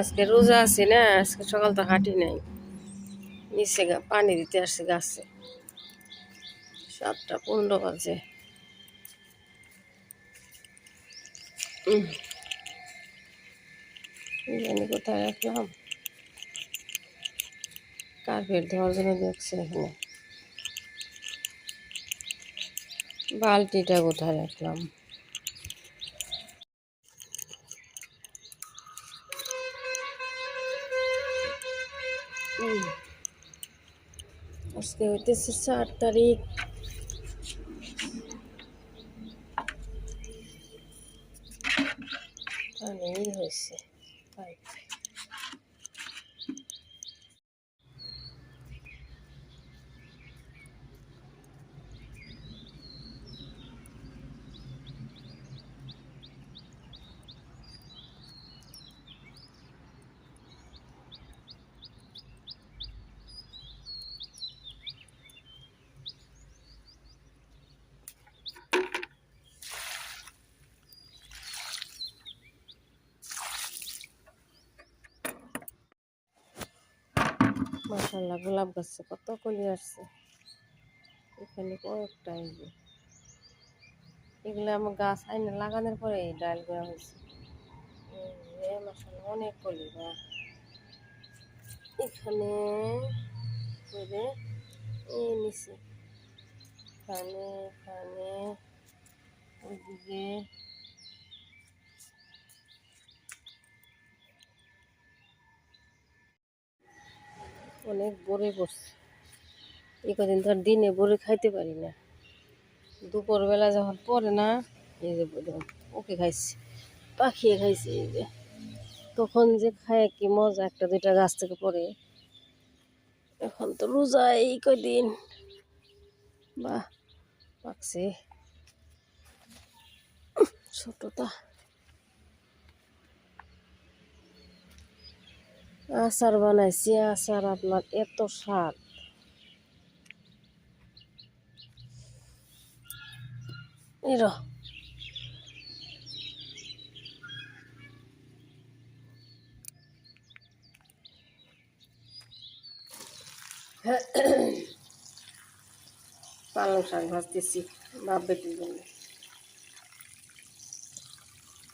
আজকে রোজা আছি না, আজকে সকাল তো হাঁটি নাই। নিচে পানি দিতে আসছে গাছে। সাতটা পনেরো বাজে। জানি কোথায় রাখলাম। কার্পেট ধোয়ার জন্য দেখছে এখানে। বালতিটা কোথায় রাখলাম? আজকে হইতেছে চার তারিখ। পানি হয়েছে। মাসাল্লাহ গোলাপ গাছে কত কলি আসছে। এখানে কয়েকটা এই যে, এগুলো আমার গাছ আইনে লাগানোর পরে এই ডাল করা হয়েছে। মাসাল্লাহ অনেক কলি বা এখানে করে এই নিচে, এখানে এখানে, ওইদিকে অনেক বড়ে পড়ছে। এই কদিন আর দিনে বড়ে খাইতে পারি না। দুপুরবেলা যখন পরে না, এই যে ওকে খাইছে, পাখিয়ে খাইছে এই যে। তখন যে খায় কি মজা, একটা দুইটা গাছ থেকে পড়ে। এখন তো রোজা এই কদিন। বাহ, পাকছে। ছোটটা। আচার বানাইছি, আচার আপনার এত স্বাদ। এই র। পালং শাক ভাজতেছি বাপ বেটির জন্য।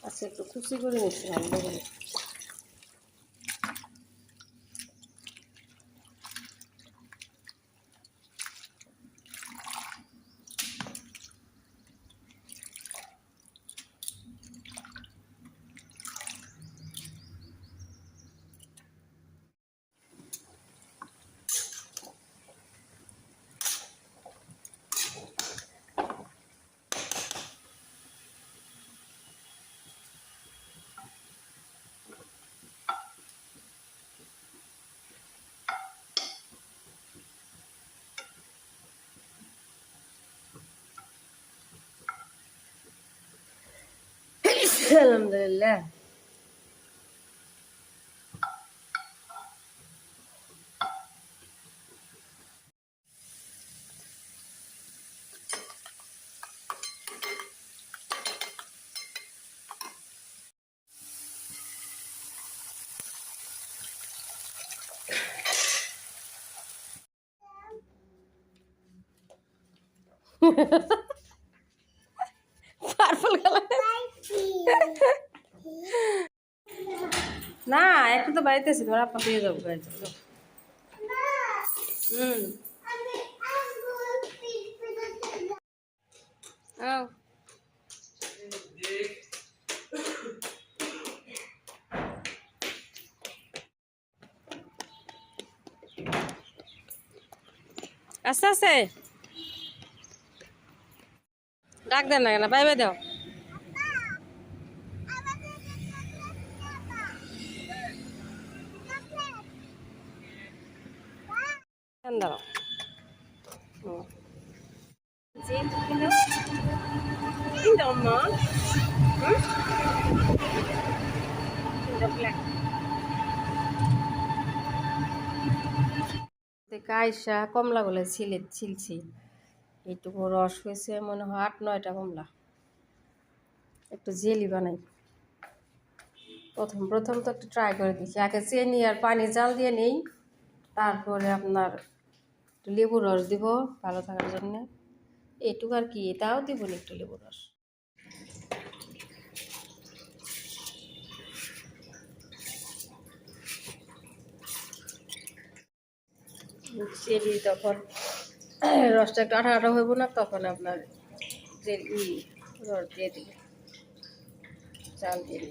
আচ্ছা একটু কুচি করে নিচ্ছিলাম দেখুন আলহামদুলিল্লাহ পার্পল তো বাড়িতে আছি তোমার আপা পেয়ে যাবো গাড়িতে হুম আও। আস্তে আস্তে ডাক দেন না কেন বাই বাই দাও black। কায়সা কমলা বলে ছিলে ছিলছি। এইটুকু রস হয়েছে মনে হয় আট, নয়টা কমলা। একটু জেলি বানাই। প্রথম প্রথম তো একটু ট্রাই করে দিচ্ছি আগে চিনি আর পানি জাল দিয়ে নিই। তারপরে আপনার একটু লেবু রস দিব ভালো থাকার জন্যে। এইটুকু আর কি এটাও দিব একটু লেবু রস। তখন রসটা একটু আঠা আঠা হইব না, তখন আপনার রস দিয়ে দিবে। চাল দিয়ে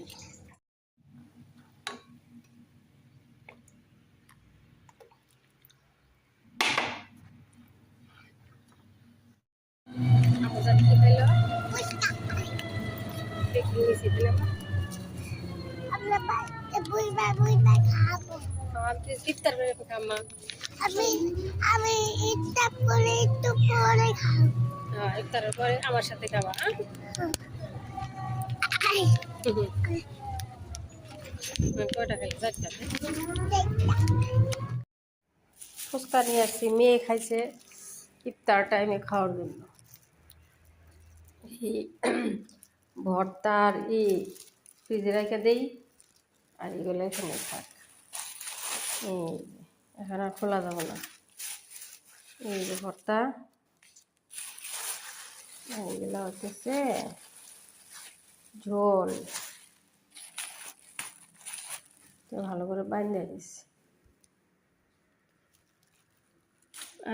আমি করে একটু ইফতারের পরে আমার সাথে ফুচকা নিয়ে আসছি, মেয়ে খাইছে ইফতার টাইমে খাওয়ার জন্য। ভর্তার ই ফ্রিজে রেখে দেই। আর এগুলো এখানে থাক। এই এখন আর খোলা যাবে না। এই যে ভর্তা। এইগুলো হচ্ছে ঝোল। ভালো করে বাঁধে দিছি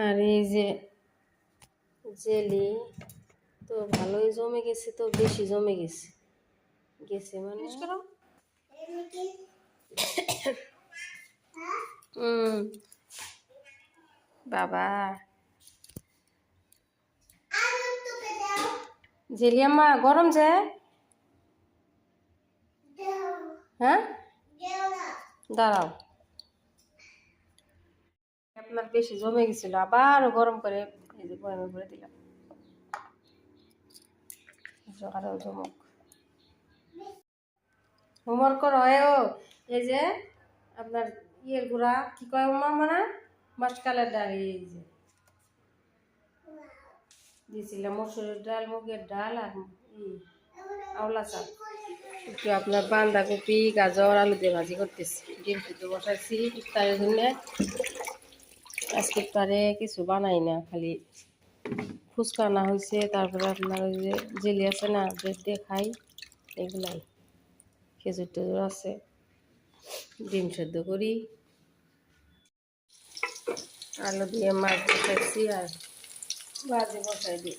আর এই যে জেলি, তো ভালোই জমে গেছে, তো বেশি জমে গেছে। গেছে মানে বাবা। দাও গরম যে? হ্যাঁ? দাঁড়াও। আপনার বেশি জমে গেছিল আবার গরম করে এই যে ভরে দিলাম। আরও জমক। হোমওয়ার্ক করো এ ও। এই যে, আপনার ইয়ের গুঁড়া, কি কয় মা মানে মাসকালের ডাল, এই যে। দিয়েছিলাম মসুরের ডাল, মুগের ডাল আর আওলা চাল। একটু আপনার বাঁধাকপি, গাজর, আলু দিয়ে ভাজি করতেছি। ডিম সিদ্ধ বসাইছি, ইফতারের জন্য। আজকে ইফতারে কিছু বানাই না, খালি ফুচকা আনা হয়েছে, তারপরে আপনার ওই যে জেলি আছে না ব্রেড দিয়ে এগুলাই। খেজুর টেজুর আছে। ডিম সেদ্ধ করি। আলু দিয়ে মাছ বসাইছি আর ভাজি বসাই দিই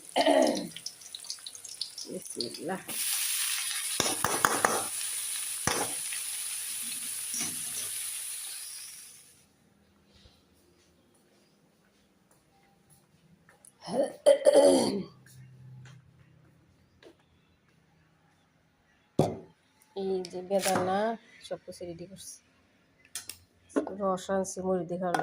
যে বেদানা সব কিছু রেডি করছি রস আনছি মুড়ি দেখার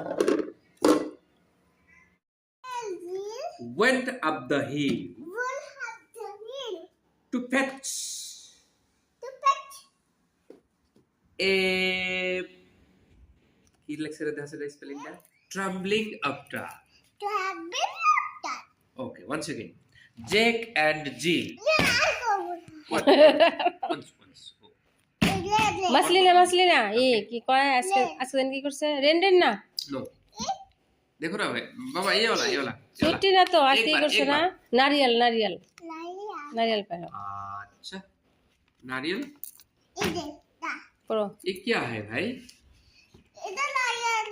went up the hill We'll have to meal to fetch to fetch a কি লেখছে রে দেখা স্পেলিংটা ট্রাম্বলিং আপটা to have been done. Okay once again Jake and Jill Yeah, I go. what once once oh. Yeah, yeah. মাছলি না মাছলি না এ কি কয় আজকে আজকে দিন কি করছে রেন রেন না no দেখো না ভাই বাবা এই वाला এই वाला ছুটি না তো আজকে কি একবার, করছে না একবার। নারিয়েল নারিয়েল Lion. নারিয়েল পায় अच्छा नारियल इधर दा পড়ো ये क्या है भाई इधर lion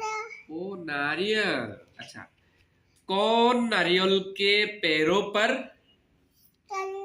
ओ नारियल अच्छा कौन नारियल के पैरों पर चलो जूस खाना था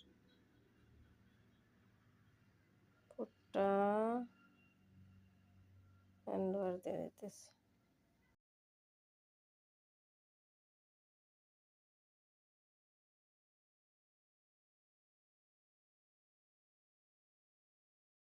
ফুটা হ্যান্ড দিয়ে দিতেছে।